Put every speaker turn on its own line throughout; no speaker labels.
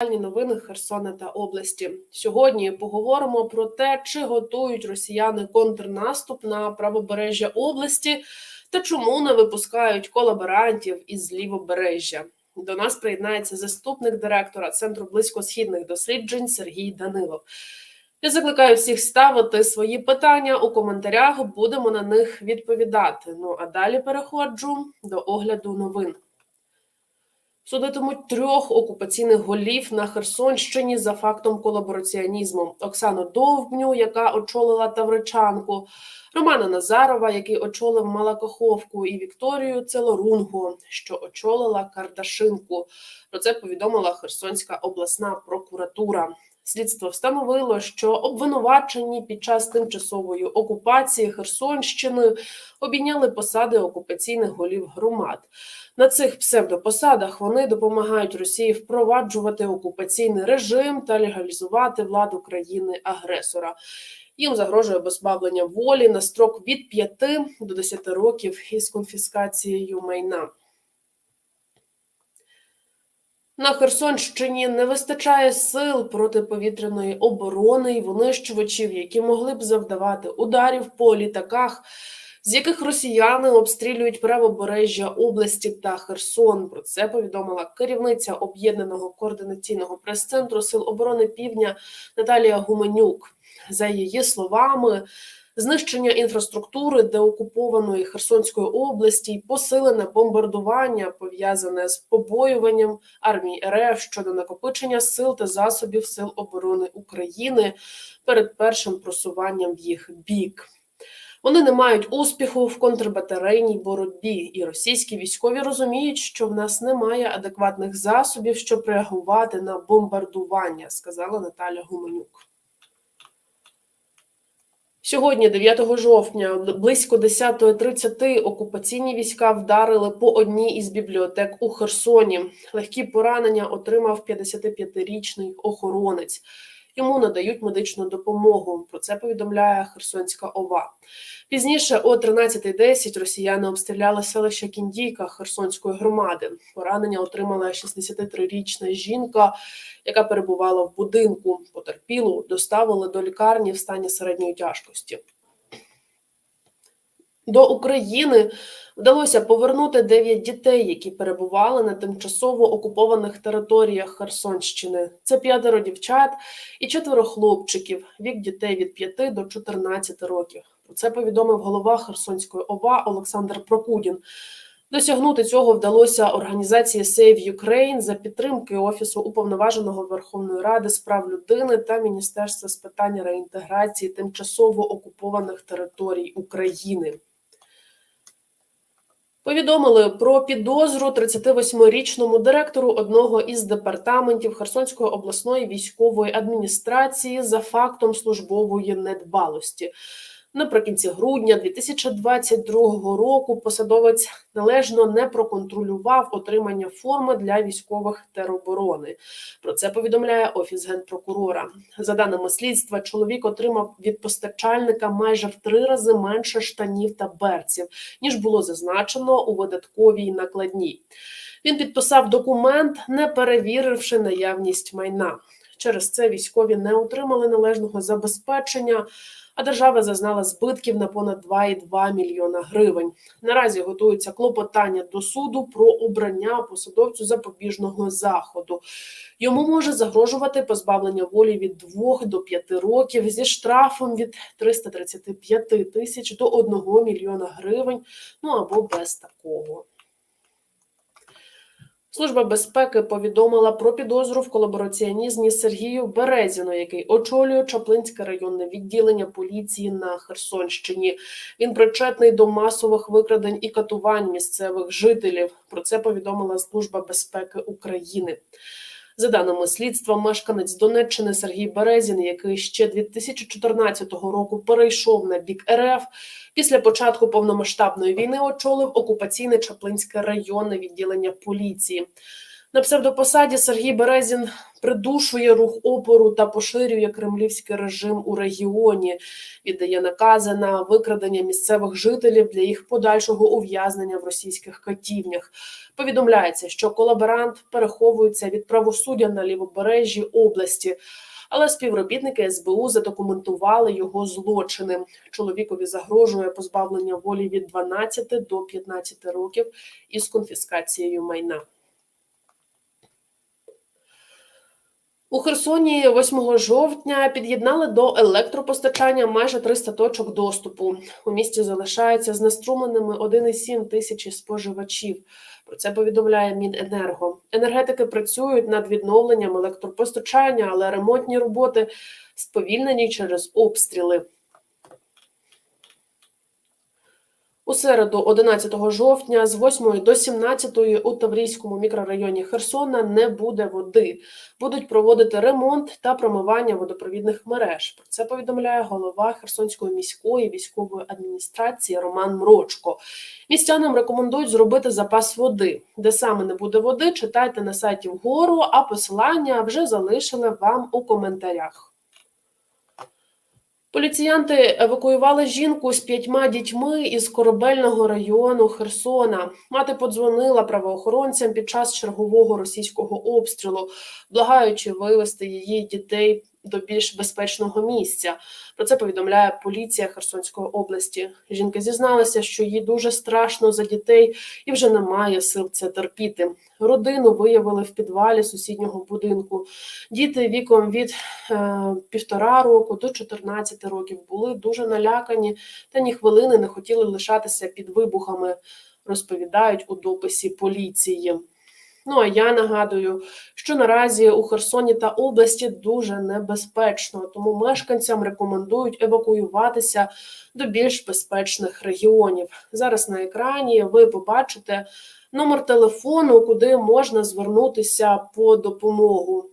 Новини Херсона та області. Сьогодні поговоримо про те, чи готують росіяни контрнаступ на правобережжя області та чому не випускають колаборантів із лівобережжя. До нас приєднається заступник директора Центру близькосхідних досліджень Сергій Данилов. Я закликаю всіх ставити свої питання у коментарях. Будемо на них відповідати. Ну а далі переходжу до огляду новин. Судитимуть трьох окупаційних голів на Херсонщині за фактом колабораціонізму: Оксану Довбню, яка очолила Тавричанку, Романа Назарова, який очолив Малакоховку, і Вікторію Целорунгу, що очолила Кардашинку. Про це повідомила Херсонська обласна прокуратура. Слідство встановило, що обвинувачені під час тимчасової окупації Херсонщиною обійняли посади окупаційних голів громад. На цих псевдопосадах вони допомагають Росії впроваджувати окупаційний режим та легалізувати владу країни-агресора. Їм загрожує позбавлення волі на строк від 5 до 10 років із конфіскацією майна. На Херсонщині не вистачає сил протиповітряної оборони і винищувачів, які могли б завдавати ударів по літаках, з яких росіяни обстрілюють правобережжя області та Херсон. Про це повідомила керівниця об'єднаного координаційного прес-центру Сил оборони Півдня Наталія Гуменюк. За її словами, знищення інфраструктури деокупованої Херсонської області посилене бомбардування пов'язане з побоюванням армії РФ щодо накопичення сил та засобів Сил оборони України перед першим просуванням в їх бік. Вони не мають успіху в контрбатарейній боротьбі, і російські військові розуміють, що в нас немає адекватних засобів, щоб реагувати на бомбардування, сказала Наталя Гуменюк. Сьогодні, 9 жовтня, близько 10.30 окупаційні війська вдарили по одній із бібліотек у Херсоні. Легкі поранення отримав 55-річний охоронець. Йому надають медичну допомогу. Про це повідомляє Херсонська ОВА. Пізніше, о 13.10, росіяни обстріляли селище Кіндійка Херсонської громади. Поранення отримала 63-річна жінка, яка перебувала в будинку. Потерпілу доставили до лікарні в стані середньої тяжкості. До України вдалося повернути 9 дітей, які перебували на тимчасово окупованих територіях Херсонщини. Це п'ятеро дівчат і четверо хлопчиків, вік дітей від 5 до 14 років. Про це повідомив голова Херсонської ОВА Олександр Прокудін. Досягнути цього вдалося організації Save Ukraine за підтримки Офісу уповноваженого Верховної Ради з прав людини та Міністерства з питань реінтеграції тимчасово окупованих територій України. Повідомили про підозру 38-річному директору одного із департаментів Херсонської обласної військової адміністрації за фактом службової недбалості. Наприкінці грудня 2022 року посадовець належно не проконтролював отримання форми для військових тероборони. Про це повідомляє офіс генпрокурора. За даними слідства, чоловік отримав від постачальника майже в три рази менше штанів та берців, ніж було зазначено у видатковій накладній. Він підписав документ, не перевіривши наявність майна. Через це військові не отримали належного забезпечення а держава зазнала збитків на понад 2,2 мільйона гривень. Наразі готується клопотання до суду про обрання посадовцю запобіжного заходу. Йому може загрожувати позбавлення волі від 2 до 5 років зі штрафом від 335 тисяч до 1 мільйона гривень. Ну або без такого. Служба безпеки повідомила про підозру в колабораціонізмі Сергію Березіну, який очолює Чаплинське районне відділення поліції на Херсонщині. Він причетний до масових викрадень і катувань місцевих жителів. Про це повідомила Служба безпеки України. За даними слідства, мешканець Донеччини Сергій Березін, який ще 2014 року перейшов на бік РФ, після початку повномасштабної війни очолив окупаційне Чаплинське районне відділення поліції. На псевдопосаді Сергій Березін придушує рух опору та поширює кремлівський режим у регіоні, віддає накази на викрадення місцевих жителів для їх подальшого ув'язнення в російських катівнях. Повідомляється, що колаборант переховується від правосуддя на лівобережжі області. Але співробітники СБУ задокументували його злочини. Чоловікові загрожує позбавлення волі від 12 до 15 років із конфіскацією майна. У Херсоні 8 жовтня під'єднали до електропостачання майже 300 точок доступу. У місті залишаються знеструмленими 1,7 тисячі споживачів. Про це повідомляє Міненерго. Енергетики працюють над відновленням електропостачання, але ремонтні роботи сповільнені через обстріли. У середу, 11 жовтня, з 8 до 17 у Таврійському мікрорайоні Херсона не буде води. Будуть проводити ремонт та промивання водопровідних мереж. Про це повідомляє голова Херсонської міської військової адміністрації Роман Мрочко. Містянам рекомендують зробити запас води. Де саме не буде води, читайте на сайті вгору, а посилання вже залишили вам у коментарях. Поліціянти евакуювали жінку з п'ятьма дітьми із корабельного району Херсона. Мати подзвонила правоохоронцям під час чергового російського обстрілу, благаючи вивезти її дітей до більш безпечного місця. Про це повідомляє поліція Херсонської області. Жінка зізналася, що їй дуже страшно за дітей і вже немає сил це терпіти. Родину виявили в підвалі сусіднього будинку. Діти віком від е, півтора року до 14 років були дуже налякані та ні хвилини не хотіли лишатися під вибухами, розповідають у дописі поліції. Ну а я нагадую, що наразі у Херсоні та області дуже небезпечно, тому мешканцям рекомендують евакуюватися до більш безпечних регіонів. Зараз на екрані ви побачите номер телефону, куди можна звернутися по допомогу.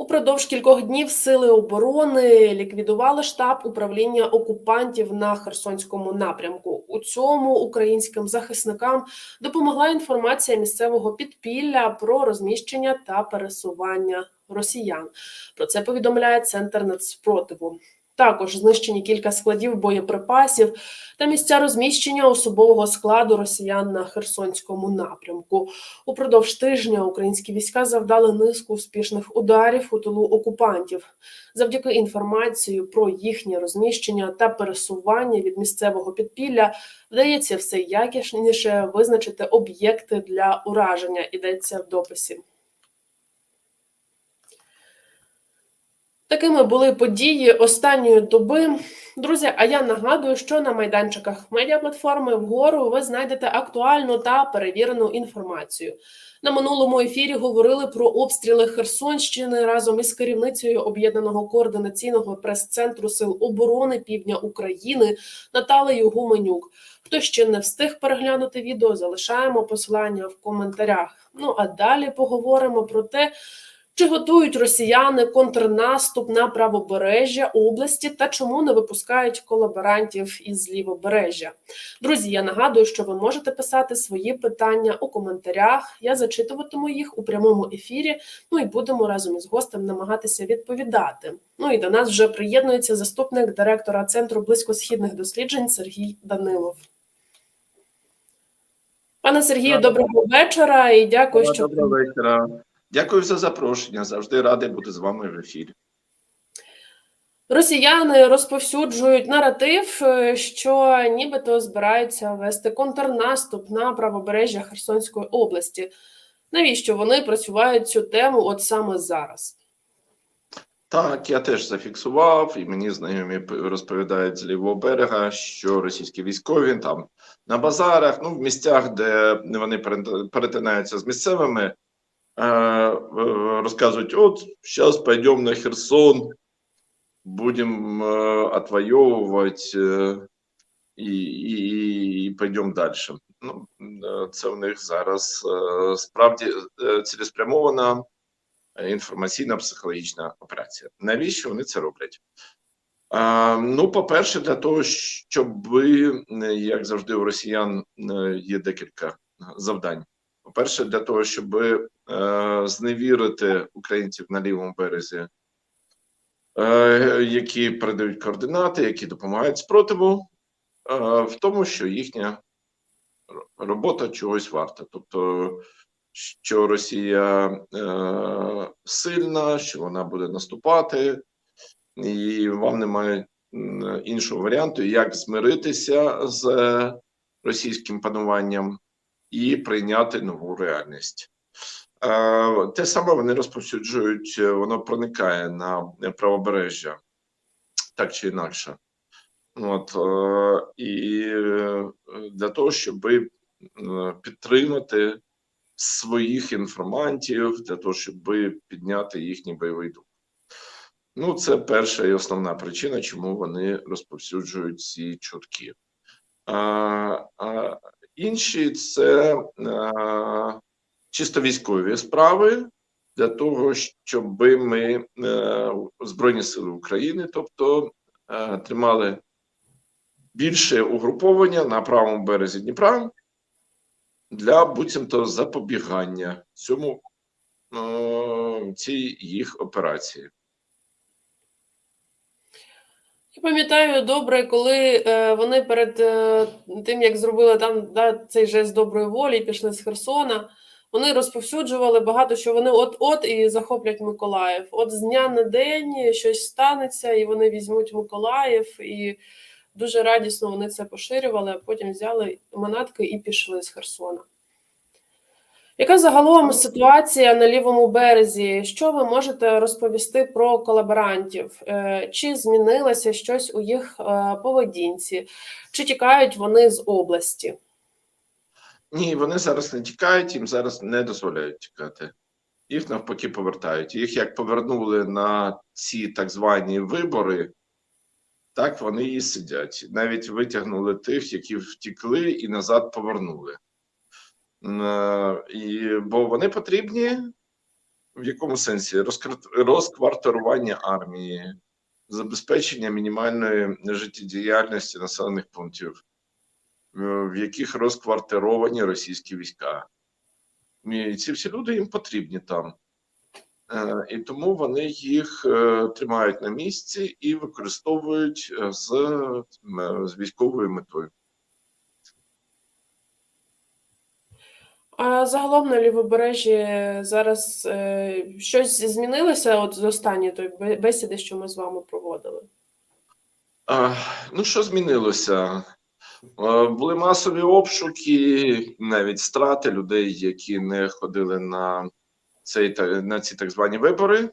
Упродовж кількох днів сили оборони ліквідували штаб управління окупантів на Херсонському напрямку. У цьому українським захисникам допомогла інформація місцевого підпілля про розміщення та пересування росіян. Про це повідомляє центр нацспротиву. Також знищені кілька складів боєприпасів та місця розміщення особового складу росіян на Херсонському напрямку. Упродовж тижня українські війська завдали низку успішних ударів у тилу окупантів. Завдяки інформації про їхнє розміщення та пересування від місцевого підпілля вдається все якісніше визначити об'єкти для ураження. Йдеться в дописі. Такими були події останньої доби. Друзі, а я нагадую, що на майданчиках медіаплатформи вгору ви знайдете актуальну та перевірену інформацію. На минулому ефірі говорили про обстріли Херсонщини разом із керівницею об'єднаного координаційного прес-центру Сил оборони Півдня України Наталею Гуменюк. Хто ще не встиг переглянути відео, залишаємо посилання в коментарях. Ну а далі поговоримо про те. Чи готують росіяни контрнаступ на правобережжя області та чому не випускають колаборантів із лівобережжя? Друзі, я нагадую, що ви можете писати свої питання у коментарях. Я зачитуватиму їх у прямому ефірі. Ну і будемо разом із гостем намагатися відповідати. Ну і до нас вже приєднується заступник директора Центру близькосхідних досліджень Сергій Данилов. Пане Сергію, доброго вечора і дякую, що
Доброго вечора. Дякую за запрошення. Завжди радий бути з вами в ефірі.
Росіяни розповсюджують наратив, е, що нібито збираються вести контрнаступ на правобережжя Херсонської області. Навіщо вони просувають цю тему от саме зараз?
Так, я теж зафіксував, і мені знайомі розповідають з лівого берега, що російські військові там на базарах, ну в місцях, де вони перетинаються з місцевими, розказують: от зараз пойдемо на Херсон, будемо отвоювати і, і, і пойдемо далі. Ну, це у них зараз справді цілеспрямована інформаційна психологічна операція. Навіщо вони це роблять? Ну, по-перше, для того, щоб як завжди, у росіян є декілька завдань. По-перше, для того, щоб е, зневірити українців на лівому березі, е, які передають координати, які допомагають спротиву, е, в тому, що їхня робота чогось варта. Тобто, що Росія е, сильна, що вона буде наступати, і вам немає іншого варіанту, як змиритися з російським пануванням і прийняти нову реальність. Е, Те саме вони розповсюджують, е, воно проникає на правобережжя так чи інакше. От, е, і для того, щоб підтримати своїх інформантів, для того, щоб підняти їхній бойовий дух. Ну, це перша і основна причина, чому вони розповсюджують ці чутки. А, а інші це а, чисто військові справи для того, щоб ми е, Збройні Сили України, тобто е, тримали більше угруповання на правому березі Дніпра для буцімто запобігання цьому е, цій їх операції.
Пам'ятаю добре, коли е, вони перед е, тим, як зробили там да, цей жест доброї волі, пішли з Херсона. Вони розповсюджували багато, що вони от-от і захоплять Миколаїв. От з дня на день щось станеться, і вони візьмуть Миколаїв, і дуже радісно вони це поширювали, а потім взяли манатки і пішли з Херсона. Яка загалом ситуація на лівому березі? Що ви можете розповісти про колаборантів? Е, Чи змінилося щось у їх е, поведінці? Чи тікають вони з області?
Ні, вони зараз не тікають, їм зараз не дозволяють тікати. Їх навпаки повертають. Їх як повернули на ці так звані вибори, так вони і сидять. Навіть витягнули тих, які втікли і назад повернули. Е, І, бо вони потрібні в якому сенсі Розквар- розквартирування армії, забезпечення мінімальної життєдіяльності населених пунктів, е, в яких розквартировані російські війська. І ці всі люди їм потрібні там. Е, І тому вони їх тримають на місці і використовують з, з військовою метою.
Загалом на лівобережжі зараз е, щось змінилося от з останньої той бесіди, що ми з вами проводили?
А, ну, що змінилося? Е, Були масові обшуки, навіть страти людей, які не ходили на, цей, на ці так звані вибори.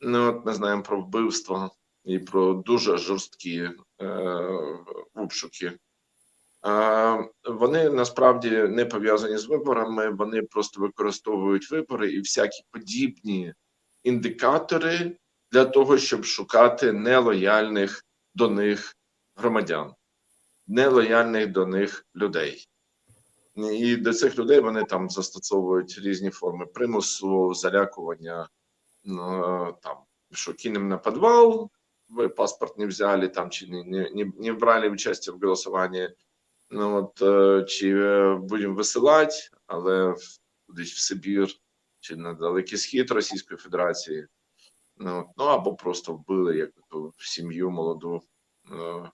Ну, от ми знаємо про вбивства і про дуже жорсткі е, обшуки. Вони насправді не пов'язані з виборами, вони просто використовують вибори і всякі подібні індикатори для того, щоб шукати нелояльних до них громадян, нелояльних до них людей. І до цих людей вони там застосовують різні форми примусу, залякування, ну, там, що кинем на підвал, ви паспорт не взяли там, чи не, не, не брали участь в голосуванні, ну, от, е, чи е, будемо висилати, але кудись в Сибір, чи на Далекий Схід Російської Федерації. Ну, ну або просто вбили як сім'ю молоду, е,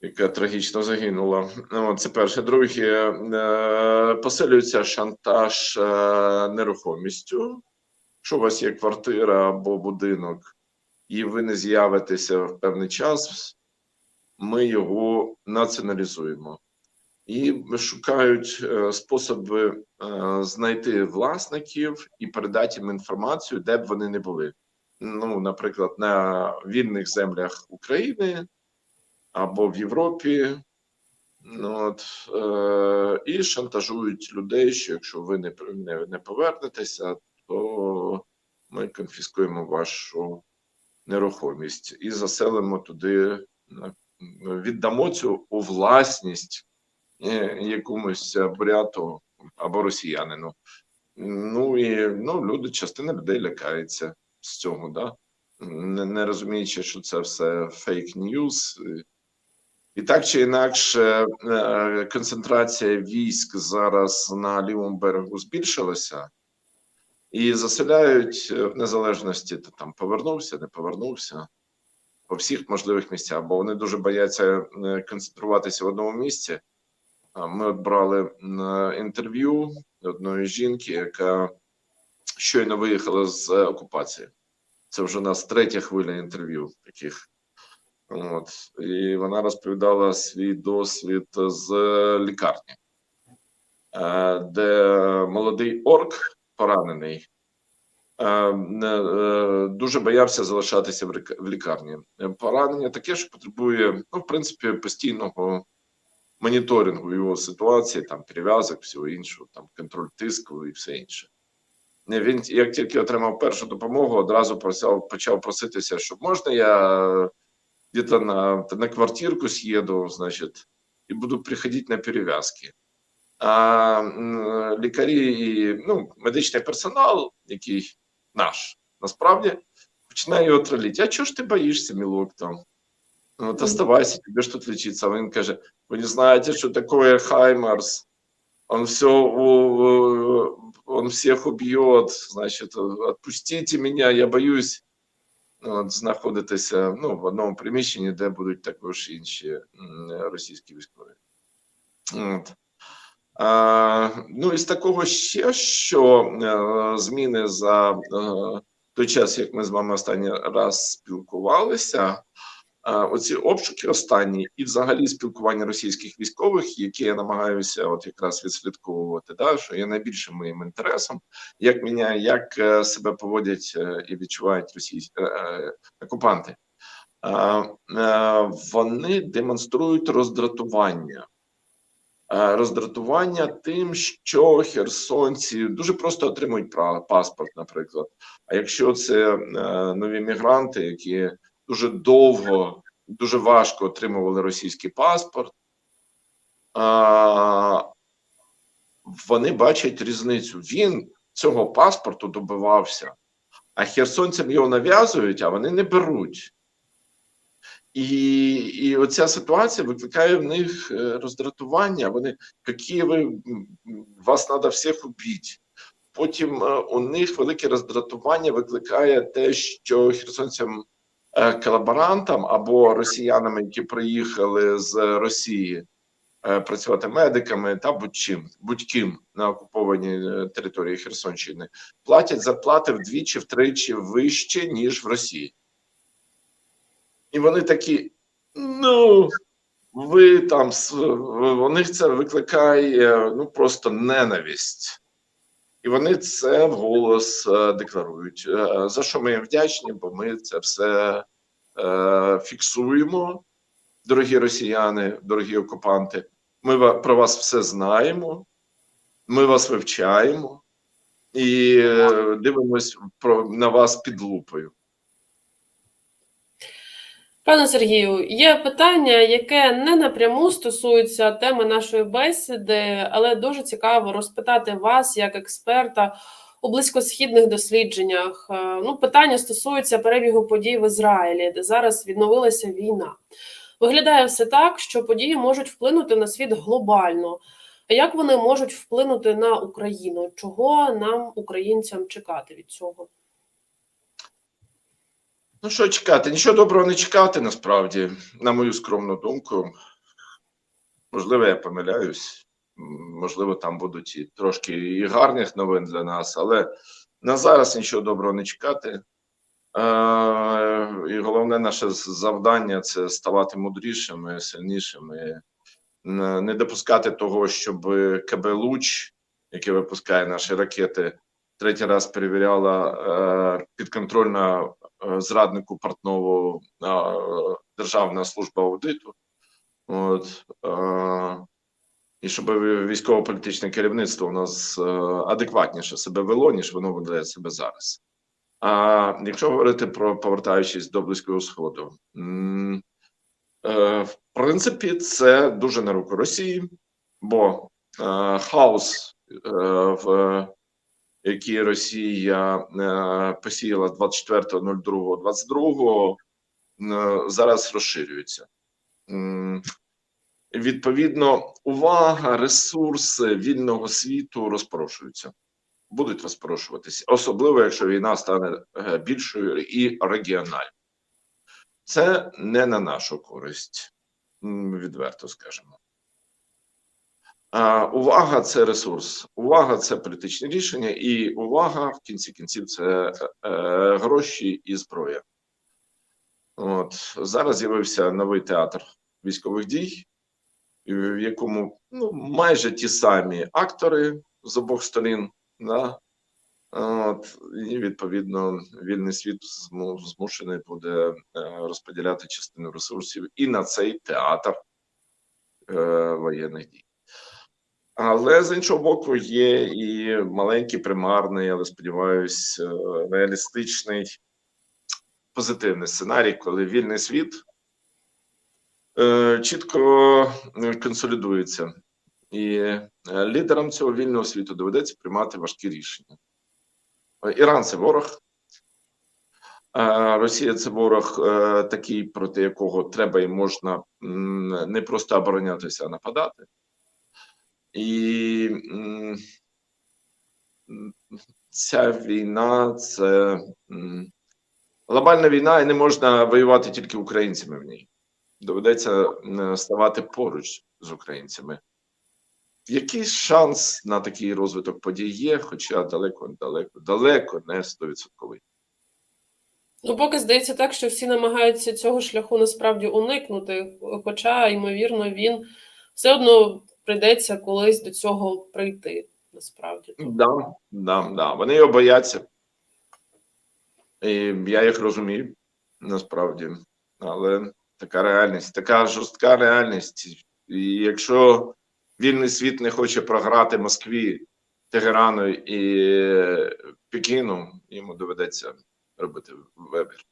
яка трагічно загинула. Ну, це перше. Друге, посилюється шантаж нерухомістю. Якщо у вас є квартира або будинок, і ви не з'явитеся в певний час, ми його націоналізуємо. І шукають е, способи е, знайти власників і передати їм інформацію, де б вони не були. Ну, наприклад, на вільних землях України або в Європі. Ну, от, е, і шантажують людей, що якщо ви не, не, не повернетеся, то ми конфіскуємо вашу нерухомість і заселимо туди, віддамо цю у власність е, якомусь буряту або росіянину. Ну і ну, люди, частина людей лякається з цього, да? не, не розуміючи, що це все фейк ньюс, І так чи інакше, е, концентрація військ зараз на лівому берегу збільшилася, і заселяють е, в незалежності, то там повернувся, не повернувся по всіх можливих місцях, бо вони дуже бояться е, концентруватися в одному місці. Ми брали інтерв'ю одної жінки, яка щойно виїхала з е, окупації. Це вже у нас третя хвиля інтерв'ю таких. От. І вона розповідала свій досвід з лікарні, е, де молодий орк поранений. Е, е, Дуже боявся залишатися в лікарні. Е, Поранення таке, що потребує, ну, в принципі, постійного моніторингу його ситуації, там перев'язок, всього іншого, там контроль тиску і все інше. Він як тільки отримав першу допомогу, одразу просив, почав проситися, що можна я где-то на, на квартирку съеду, значит, и буду приходить на перев'язки. А лікарі і ну, медичний персонал, який наш, насправді, починає його тролити. А чого ж ти боїшся, мілок там? Ну, от оставайся, тебе ж тут лечиться. А він каже: ви не знаєте, що таке Хаймарс? Он все, он всех убьет, значит, отпустите меня, я боюсь от, знаходитися ну, в одному приміщенні, де будуть також інші м, російські військові. От. Ну, із такого ще, що е, зміни за е, той час, як ми з вами останній раз спілкувалися, е, оці обшуки останні, і взагалі спілкування російських військових, які я намагаюся от якраз відслідковувати, да, що є найбільшим моїм інтересом, як міняє, як себе поводять і відчувають російські окупанти. Вони демонструють роздратування. Е, Роздратування тим, що херсонці дуже просто отримують паспорт, наприклад. А якщо це е, нові мігранти, які дуже довго, дуже важко отримували російський паспорт, вони бачать різницю. Він цього паспорту добивався, а херсонцям його нав'язують, а вони не беруть. І, і оця ситуація викликає в них е, роздратування. Вони які ви вас треба всіх убити. Потім е, у них велике роздратування викликає те, що херсонцям е, колаборантам або росіянам, які приїхали з Росії працювати медиками та будь-чим, будь-ким на окупованій території Херсонщини, платять зарплати вдвічі, втричі вище, ніж в Росії. І вони такі, ну, ви там у них це викликає ну просто ненависть. І вони це вголос е, декларують. Е, За що ми їм вдячні, бо ми це все е, фіксуємо, дорогі росіяни, дорогі окупанти. Ми про вас все знаємо, ми вас вивчаємо і е, дивимось на вас під лупою.
Пане Сергію, є питання, яке не напряму стосується теми нашої бесіди, але дуже цікаво розпитати вас як експерта у близькосхідних дослідженнях. Е, Ну, питання стосується перебігу подій в Ізраїлі, де зараз відновилася війна. Виглядає все так, що події можуть вплинути на світ глобально. А як вони можуть вплинути на Україну? Чого нам, українцям, чекати від цього?
Ну, що чекати? Нічого доброго не чекати, насправді, на мою скромну думку. Можливо, я помиляюсь. Можливо, там будуть і трошки і гарних новин для нас, але на зараз нічого доброго не чекати. І головне наше завдання це ставати мудрішими, сильнішими, не допускати того, щоб КБ Луч, яке випускає наші ракети, третій раз перевіряла е, підконтрольна е, зраднику Портнову е, Державна служба аудиту. От, е, і щоб військово-політичне керівництво у нас е, адекватніше себе вело, ніж воно веде себе зараз. А якщо говорити про повертаючись до Близького Сходу, е, в принципі, це дуже на руку Росії, бо е, хаос, е, в який Росія е, посіяла 24.02.22, е, зараз розширюється. Відповідно, увага, ресурси вільного світу розпрошуються, будуть розпрошуватися, особливо якщо війна стане е, більшою і регіональною. Це не на нашу користь, відверто скажемо. Увага це ресурс, увага це політичне рішення, і увага в кінці кінців це е, гроші і зброя. От зараз з'явився новий театр військових дій, в якому ну, майже ті самі актори з обох сторін. Да? От, і відповідно вільний світ змушений буде е, розподіляти частину ресурсів і на цей театр е, воєнних дій. Але з іншого боку, є і маленький примарний, але сподіваюсь, е, реалістичний позитивний сценарій, коли вільний світ е, чітко е, консолідується, і е, лідерам цього вільного світу доведеться приймати важкі рішення. Іран це ворог. Росія це ворог такий, проти якого треба і можна не просто оборонятися, а нападати. І ця війна це глобальна війна, і не можна воювати тільки українцями в ній. Доведеться ставати поруч з українцями. Якийсь шанс на такий розвиток подій є, хоча далеко, далеко, далеко не стовідсотковий.
Ну, поки здається так, що всі намагаються цього шляху насправді уникнути, хоча, ймовірно, він все одно прийдеться колись до цього прийти. Насправді.
Да, да, да. Вони його бояться. І я їх розумію, насправді. Але така реальність, така жорстка реальність. І якщо вільний світ не хоче програти Москві, Тегерану і Пекіну, йому доведеться робити вибір.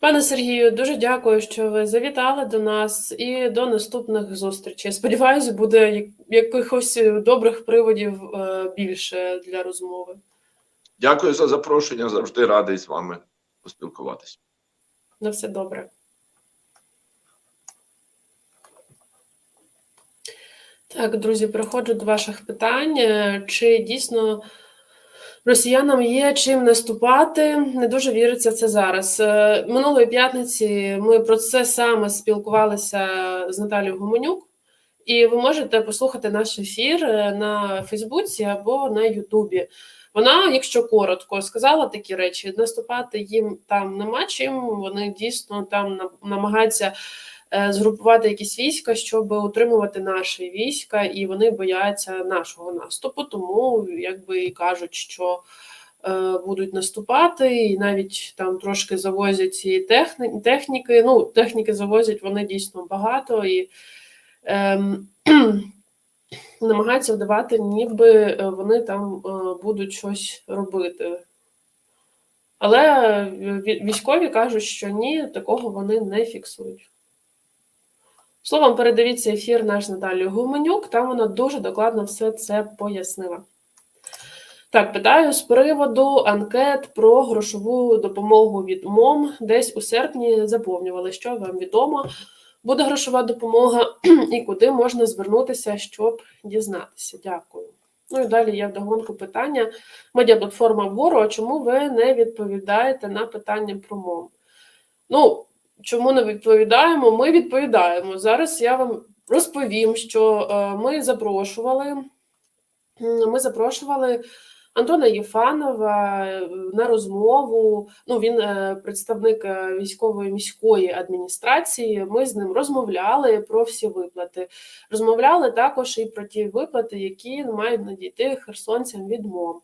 Пане Сергію, дуже дякую, що ви завітали до нас і до наступних зустрічей. Сподіваюся, буде якихось добрих приводів е, більше для розмови.
Дякую за запрошення. Завжди радий з вами поспілкуватися.
На все добре. Так, друзі, переходжу до ваших питань. Е, Чи дійсно росіянам є чим наступати? Не дуже віриться це зараз. Е, Минулої п'ятниці ми про це саме спілкувалися з Наталією Гуменюк, і ви можете послухати наш ефір е, на Фейсбуці або на Ютубі. Вона, якщо коротко, сказала такі речі: наступати їм там нема чим. Вони дійсно там намагаються згрупувати якісь війська, щоб утримувати наші війська, і вони бояться нашого наступу. Тому якби і кажуть, що е, будуть наступати, і навіть там трошки завозять цієї техні- техніки. Ну, техніки завозять вони дійсно багато і. Ем, намагаються вдавати, ніби е, вони там е, будуть щось робити. Але е, військові кажуть, що ні, такого вони не фіксують. Словом, передивіться ефір наш з Наталією Гуменюк, там вона дуже докладно все це пояснила. Так, питаю з приводу анкет про грошову допомогу від МОМ. Десь у серпні заповнювали, що вам відомо буде грошова допомога і куди можна звернутися, щоб дізнатися. Дякую. Ну і далі є вдогонку питання. Медіаплатформа Вору, а чому ви не відповідаєте на питання про МОМ? Ну, чому не відповідаємо? Ми відповідаємо. Зараз я вам розповім, що е, ми запрошували. Ми запрошували Антона Єфанова е, на розмову. Ну, він е, представник е, військової міської адміністрації. Ми з ним розмовляли про всі виплати. Розмовляли також і про ті виплати, які мають надійти херсонцям від МОМ.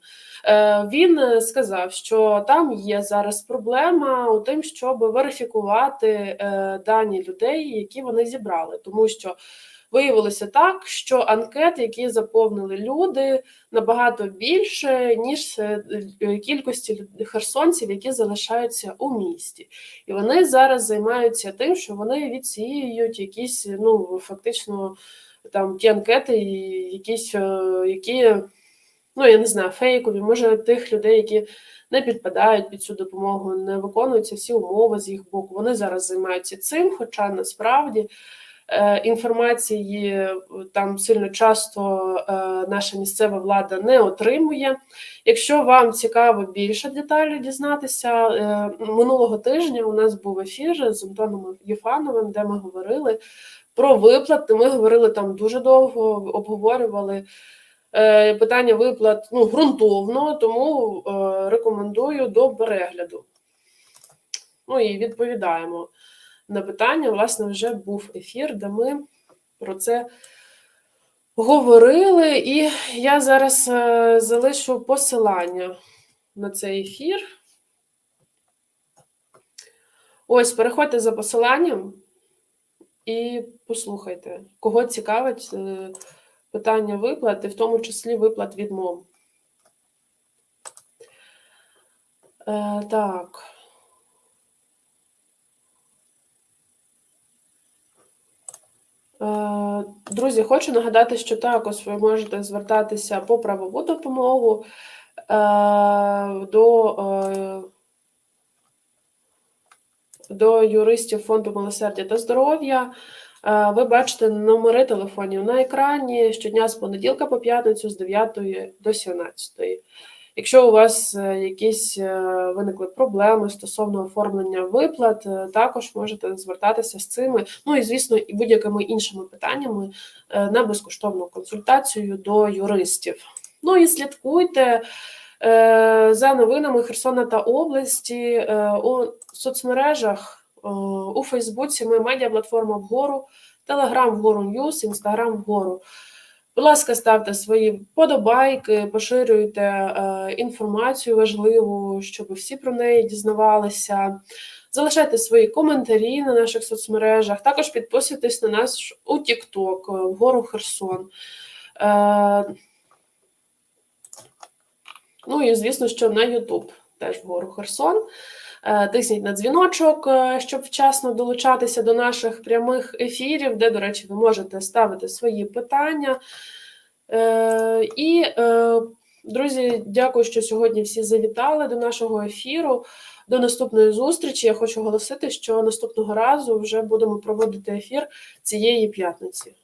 Він сказав, що там є зараз проблема у тим, щоб верифікувати дані людей, які вони зібрали, тому що. Виявилося так, що анкет, які заповнили люди, набагато більше, ніж е, е, кількості херсонців, які залишаються у місті. І вони зараз займаються тим, що вони відсіюють якісь, ну фактично, там ті анкети, якісь, е, які ну я не знаю, фейкові, може тих людей, які не підпадають під цю допомогу, не виконуються всі умови з їх боку. Вони зараз займаються цим, хоча насправді інформації е, там сильно часто е, наша місцева влада не отримує. Якщо вам цікаво більше деталей дізнатися, е, минулого тижня у нас був ефір з Антоном Єфановим, де ми говорили про виплати. Ми говорили там дуже довго, обговорювали е, питання виплат ну, ґрунтовно, тому е, рекомендую до перегляду. Ну і відповідаємо на питання. Власне, вже був ефір, де ми про це говорили, і я зараз е, залишу посилання на цей ефір. Ось, переходьте за посиланням і послухайте, кого цікавить е, питання виплат, і в тому числі виплат від МОМ. Е, так. Друзі, хочу нагадати, що також ви можете звертатися по правову допомогу е, до, е, до юристів Фонду милосердя та здоров'я. Е, Ви бачите номери телефонів на екрані щодня з понеділка по п'ятницю з 9 до 17. Якщо у вас е, якісь е, виникли проблеми стосовно оформлення виплат, е, також можете звертатися з цими, ну і звісно, і будь-якими іншими питаннями на безкоштовну консультацію до юристів. Ну і слідкуйте за новинами Херсона та області у соцмережах. У Фейсбуці ми медіаплатформа вгору, Телеграм вгору Ньюс, Інстаграм вгору. Будь ласка, ставте свої подобайки, поширюйте е, інформацію важливу, щоб всі про неї дізнавалися. Залишайте свої коментарі на наших соцмережах. Також підписуйтесь на нас у TikTok, е, вгору Херсон. Е, ну і звісно, що на YouTube теж вгору Херсон. Е, Тисніть на дзвіночок, е, щоб вчасно долучатися до наших прямих ефірів, де, до речі, ви можете ставити свої питання. Е, І, друзі, дякую, що сьогодні всі завітали до нашого ефіру. До наступної зустрічі. Я хочу оголосити, що наступного разу вже будемо проводити ефір цієї п'ятниці.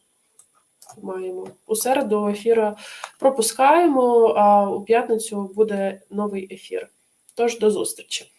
Маємо у середу ефіра пропускаємо, а у п'ятницю буде новий ефір. Тож до зустрічі.